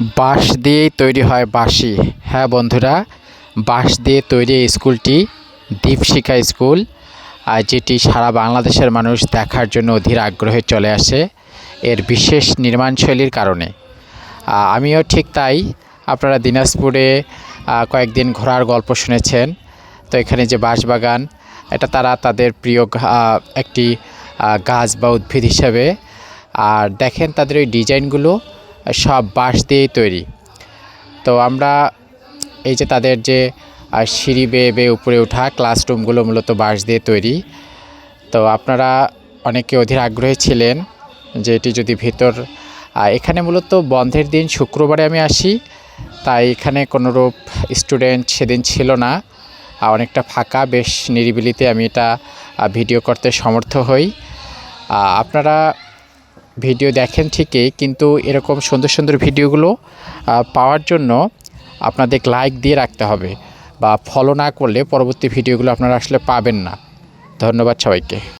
বাঁশ দিয়েই তৈরি হয় বাঁশি। হ্যাঁ বন্ধুরা, বাঁশ দিয়ে তৈরি স্কুলটি দীপশিখা স্কুল, আর যেটি সারা বাংলাদেশের মানুষ দেখার জন্য অধীর আগ্রহে চলে আসে এর বিশেষ নির্মাণশৈলীর কারণে। আমিও ঠিক তাই, আপনারা দিনাজপুরে কয়েকদিন ঘোরার গল্প শুনেছেন। তো এখানে যে বাঁশবাগান এটা তারা তাদের প্রিয় একটি গাছ বা উদ্ভিদ হিসাবে, আর দেখেন তাদের ওই ডিজাইনগুলো। সব বাঁশ দিয়েই তৈরি। তো আমরা এই যে তাদের যে সিঁড়ি বেয়ে বেয়ে উপরে ওঠা ক্লাসরুমগুলো মূলত বাঁশ দিয়ে তৈরি। তো আপনারা অনেকে অধীর আগ্রহী ছিলেন যে এটি যদি ভিতর এখানে মূলত বন্ধের দিন শুক্রবারে আমি আসি, তাই এখানে কোনোরূপ স্টুডেন্ট সেদিন ছিল না। অনেকটা ফাঁকা, বেশ নিরিবিলিতে আমি এটা ভিডিও করতে সমর্থ হই। আপনারা ভিডিও দেখেন ঠিকই, কিন্তু এরকম সুন্দর সুন্দর ভিডিওগুলো পাওয়ার জন্য আপনাদের লাইক দিয়ে রাখতে হবে বা ফলো না করলে পরবর্তী ভিডিওগুলো আপনারা আসলে পাবেন না। ধন্যবাদ সবাইকে।